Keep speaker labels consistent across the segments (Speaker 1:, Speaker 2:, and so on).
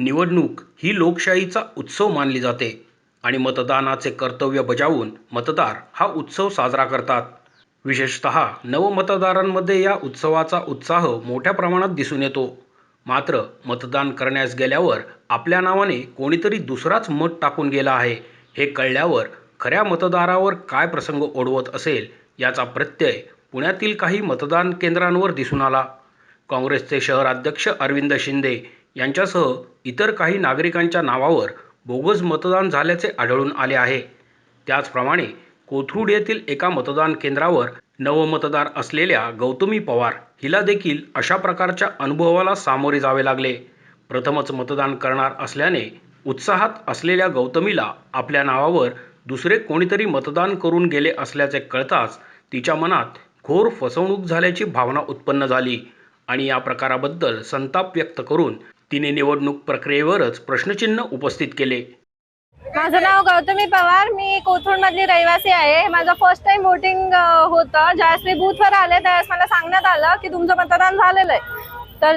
Speaker 1: निवडणूक ही लोकशाहीचा उत्सव मानली जाते आणि मतदानाचे कर्तव्य बजावून मतदार हा उत्सव साजरा करतात. विशेषत नवमतदारांमध्ये या उत्सवाचा उत्साह मोठ्या प्रमाणात दिसून येतो. मात्र मतदान करण्यास गेल्यावर आपल्या नावाने कोणीतरी दुसराच मत टाकून गेला आहे. हे कळल्यावर खऱ्या मतदारावर काय प्रसंग ओढवत असेल याचा प्रत्यय पुण्यातील काही मतदान केंद्रांवर दिसून आला. काँग्रेसचे शहराध्यक्ष अरविंद शिंदे यांच्यासह इतर काही नागरिकांच्या नावावर बोगस मतदान झाल्याचे आढळून आले आहे. त्याचप्रमाणे कोथरूड येथील एका मतदान केंद्रावर नवमतदार असलेल्या गौतमी पवार हिला देखील अशा प्रकारच्या अनुभवाला सामोरे जावे लागले. प्रथमच मतदान करणार असल्याने उत्साहात असलेल्या गौतमीला आपल्या नावावर दुसरे कोणीतरी मतदान करून गेले असल्याचे कळताच तिच्या मनात घोर फसवणूक झाल्याची भावना उत्पन्न झाली आणि या प्रकाराबद्दल संताप व्यक्त करून तिने निवडणूक प्रक्रियेवरच प्रश्नचिन्ह उपस्थित केले.
Speaker 2: माझं नाव गौतमी पवार मी कोथरूड मधली रहिवासी आहे. माझं फर्स्ट टाइम वोटिंग होतं. ज्यावेळेस मी बूथवर आले त्यावेळेस मला सांगण्यात आलं की तुमचं मतदान झालेलं आहे. तर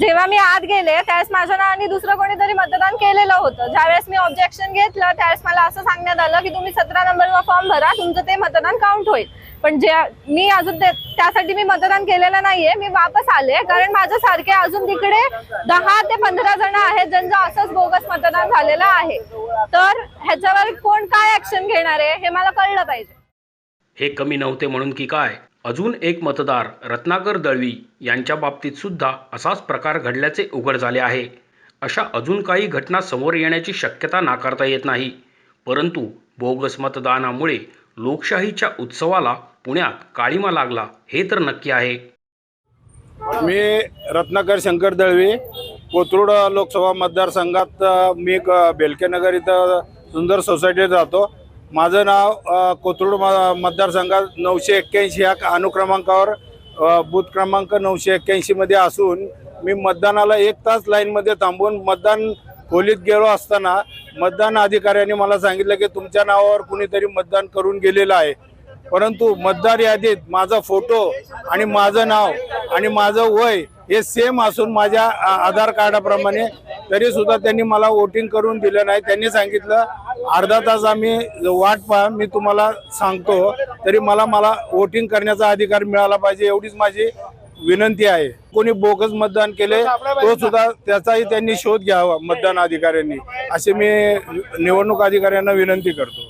Speaker 2: जेव्हा मी आत गेले त्यावेळेस माझ्या नावाने दुसरं कोणीतरी मतदान केलेलं होतं. ज्यावेळेस मी ऑब्जेक्शन घेतलं त्यावेळेस मला असं सांगण्यात आलं की तुम्ही सतरा नंबरचा फॉर्म भरा तुमचं ते मतदान काउंट होईल. पण जे मी अजून त्यासाठी मी मतदान केलेलं नाहीये. मी वापस आले कारण माझ्या सारखे अजून तिकडे दहा ते पंधरा जण आहेत ज्यांचं असंच बोगस मतदान झालेलं आहे. तर ह्याच्यावर कोण काय ऍक्शन घेणार आहे हे मला कळलं पाहिजे.
Speaker 1: हे कमी नव्हते म्हणून की काय? अजून एक मतदार रत्नाकर दळवी यांच्या बाबतीत सुद्धा असाच प्रकार घडल्याचे उघड झाले आहे. अशा अजून काही घटना समोर येण्याची शक्यता नाकारता येत नाही. परंतु बोगस मतदानामुळे लोकशाहीच्या उत्सवाला पुण्यात काळीमा लागला हे तर नक्की आहे.
Speaker 3: मी रत्नाकर शंकर दळवी कोथरूड लोकसभा मतदारसंघात मी बेलकेनगर इथं सुंदर सोसायटीत राहतो. माझं नाव कोथरूड म- मतदारसंघात नऊशे एक्क्याऐंशी ह्या अनुक्रमांकावर बूथ क्रमांक नऊशे एक्क्याऐंशीमध्ये असून मी मतदानाला एक तास लाईनमध्ये थांबून मतदान खोलीत गेलो असताना मतदान अधिकाऱ्यांनी मला सांगितलं की तुमच्या नावावर कुणीतरी मतदान करून गेलेलं आहे. परंतु मतदार यादीत माझा फोटो आणि माझं नाव आणि माझं वय हे सेम असून माझ्या आधार कार्डाप्रमाणे तरी सुद्धा त्यांनी मला वोटिंग करून दिलं नाही. त्यांनी सांगितलं अर्धा तास आम्ही वाट पहा मी तुम्हाला सांगतो तरी मला मला वोटिंग करण्याचा अधिकार मिळाला पाहिजे. एवढीच माझी विनंती आहे. कोणी बोगस मतदान केले तो सुद्धा त्याचाही त्यांनी शोध घ्यावा मतदान अधिकाऱ्यांनी. असे मी निवडणूक अधिकाऱ्यांना विनंती करतो.